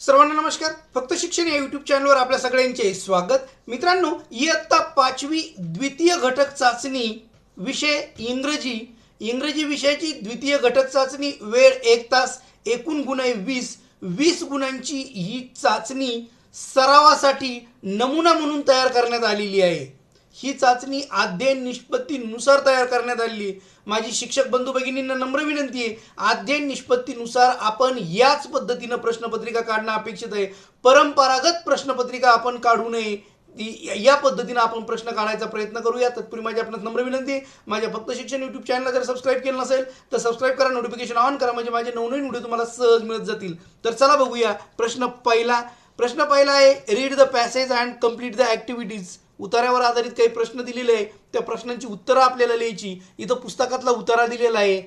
सर्वांना नमस्कार. फक्त शिक्षण या युट्यूब चॅनलवर आपल्या सगळ्यांचे स्वागत. मित्रांनो इयत्ता पाचवी द्वितीय घटक चाचणी विषय इंग्रजी. इंग्रजी विषयाची द्वितीय घटक चाचणी वेळ एक तास एकूण गुण वीस. वीस गुणांची ही चाचणी सरावासाठी नमुना म्हणून तयार करण्यात आलेली आहे. ही चाचणी अध्ययन निष्पत्तीनुसार तयार करण्यात आलेली माझी शिक्षक बंधू भगिनींना नम्र विनंती आहे अध्ययन निष्पत्तीनुसार आपण याच पद्धतीनं प्रश्नपत्रिका काढणं अपेक्षित आहे. परंपरागत प्रश्नपत्रिका आपण काढू नये ती- या पद्धतीनं आपण प्रश्न काढायचा प्रयत्न करूया. तत्पूर्वी माझी आपणास नम्र विनंती माझ्या फक्त शिक्षण युट्यूब चॅनलला जर सबस्क्राईब केलं नसेल तर सबस्क्राईब करा नोटिफिकेशन ऑन करा म्हणजे माझे नवनवीन व्हिडिओ तुम्हाला सहज मिळत जातील. तर चला बघूया प्रश्न पहिला. प्रश्न पहिला आहे read the passage and complete the activities उतार्यावर आधारित काही प्रश्न दिलेले आहे. त्या प्रश्नांची उत्तरं आपल्याला लिहायची. इथं पुस्तकातला उतारा दिलेला आहे.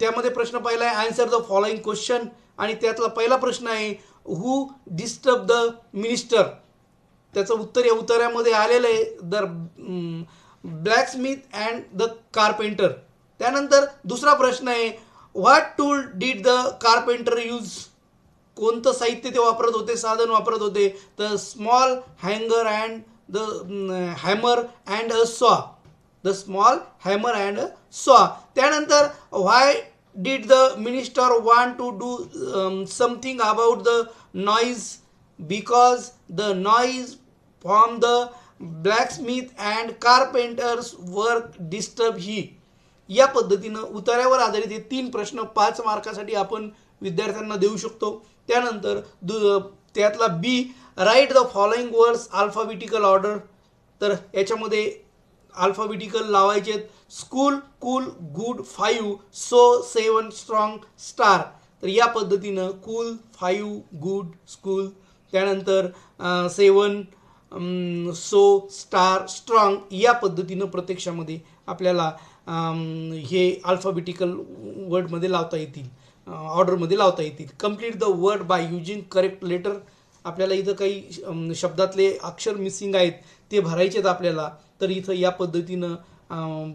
त्यामध्ये प्रश्न पहिला आहे आन्सर द फॉलोइंग क्वेश्चन आणि त्यातला पहिला प्रश्न आहे हू डिस्टर्ब द मिनिस्टर त्याचं उत्तर या उतार्यामध्ये आलेलं आहे. The blacksmith and the carpenter त्यानंतर दुसरा प्रश्न आहे what tool did the carpenter use कोणतं साहित्य ते वापरत होते साधन वापरत होते. तर स्मॉल हँगर and the hammer and a saw the small hammer and a saw त्यानंतर why did the minister want to do something about the noise because the noise from the blacksmith and carpenters work disturb ही या पद्धतीनं उतार्यावर आधारित हे तीन प्रश्न पाच मार्कासाठी आपण विद्यार्थ्यांना देऊ शकतो. त्यानंतर दु त्यातला B write the following words alphabetical order तर याच्यामध्ये अल्फाबेटिकल लावायचे आहेत. School cool good five so seven strong star तर या पद्धतीनं कूल फाईव्ह गुड स्कूल त्यानंतर सेवन सो स्टार स्ट्रॉंग या पद्धतीनं प्रत्यक्षामध्ये आपल्याला हे अल्फाबेटिकल वर्डमध्ये लावता येतील. ऑर्डरमध्ये लावता येतील. Complete the word by using correct letter आपल्याला इथं काही शब्दातले अक्षर मिसिंग आहेत ते भरायचे आहेत आपल्याला. तर इथं या पद्धतीनं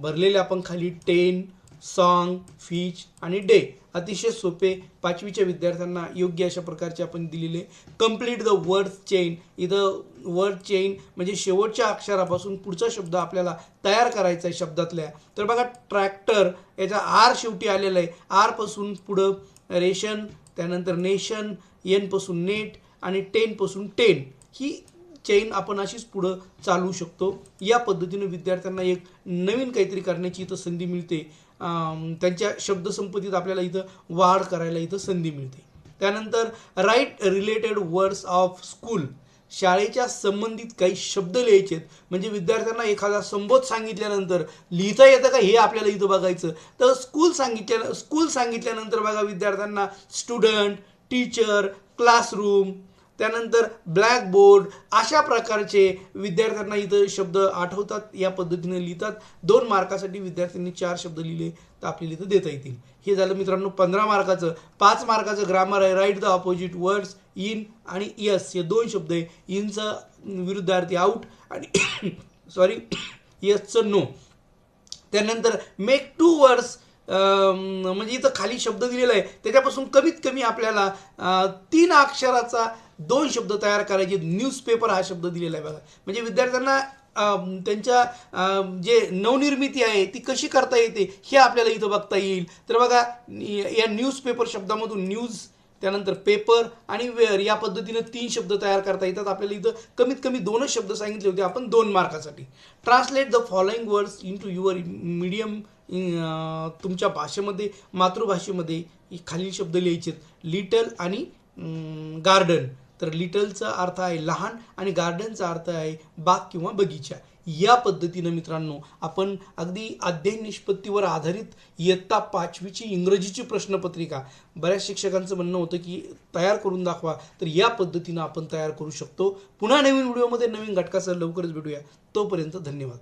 भरलेले आपण खाली टेन सॉन्ग फीच आणि डे अतिशय सोपे पाचवीच्या विद्यार्थ्यांना योग्य अशा प्रकारचे आपण दिलेले. कंप्लीट द वर्ड चेन इथं वर्ड चेन म्हणजे शेवटच्या अक्षरापासून पुढचा शब्द आपल्याला तयार करायचा आहे शब्दातल्या. तर बघा ट्रॅक्टर याचा आर शेवटी आलेला आहे. आरपासून पुढं रेशन त्यानंतर नेशन एनपासून नेट आणि टेनपासून टेन ही चेन आपण अशीच पुढं चालवू शकतो. या पद्धतीनं विद्यार्थ्यांना एक नवीन काहीतरी करण्याची इथं संधी मिळते. त्यांच्या शब्दसंपत्तीत आपल्याला इथं वाढ करायला इथं संधी मिळते. त्यानंतर write related words of school शाळेच्या संबंधित काही शब्द लिहायचे आहेत. म्हणजे विद्यार्थ्यांना एखादा संबोध सांगितल्यानंतर लिहिता येतं का हे आपल्याला इथं बघायचं? तर स्कूल सांगितल्या स्कूल सांगितल्यानंतर बघा विद्यार्थ्यांना स्टुडंट टीचर क्लासरूम त्यानंतर ब्लॅकबोर्ड अशा प्रकारचे विद्यार्थ्यांना इथं शब्द आठवतात. या पद्धतीने लिहितात. दोन मार्कासाठी विद्यार्थ्यांनी चार शब्द लिहिले तर आपल्याला इथं देता येतील. हे झालं मित्रांनो पंधरा मार्काचं. पाच मार्काचं ग्रामर आहे. Write the opposite words in आणि यस हे दोन शब्द आहे. इनचं विरुद्धार्थी आऊट आणि सॉरी यसचं नो त्यानंतर मेक टू वर्ड्स म्हणजे इथं खाली शब्द दिलेला आहे. त्याच्यापासून कमीत कमी आपल्याला तीन अक्षराचा दोन शब्द तयार करायचे. न्यूजपेपर हा शब्द दिलेला आहे बघा. म्हणजे विद्यार्थ्यांना त्यांच्या जे नवनिर्मिती आहे ती कशी करता येते हे आपल्याला इथं बघता येईल. तर बघा या न्यूजपेपर शब्दामधून न्यूज त्यानंतर पेपर आणि वेअर या पद्धतीनं तीन शब्द तयार करता येतात. आपल्याला इथं कमीत कमी दोनच शब्द सांगितले होते आपण दोन मार्कासाठी. Translate the following words into your medium तुमच्या भाषेमध्ये मातृभाषेमध्ये खालील शब्द लिहायचे लिटल आणि गार्डन तर लिटलचा अर्थ आहे लहान आणि गार्डनचा अर्थ आहे बाग किंवा बगीचा. या पद्धतीनं मित्रांनो आपण अगदी अध्ययन निष्पत्तीवर आधारित इयत्ता पाचवीची इंग्रजीची प्रश्नपत्रिका बऱ्याच शिक्षकांचं म्हणणं होतं की तयार करून दाखवा. तर या पद्धतीनं आपण तयार करू शकतो. पुन्हा नवीन व्हिडिओमध्ये नवीन घटकासह लवकरच भेटूया. तोपर्यंत धन्यवाद.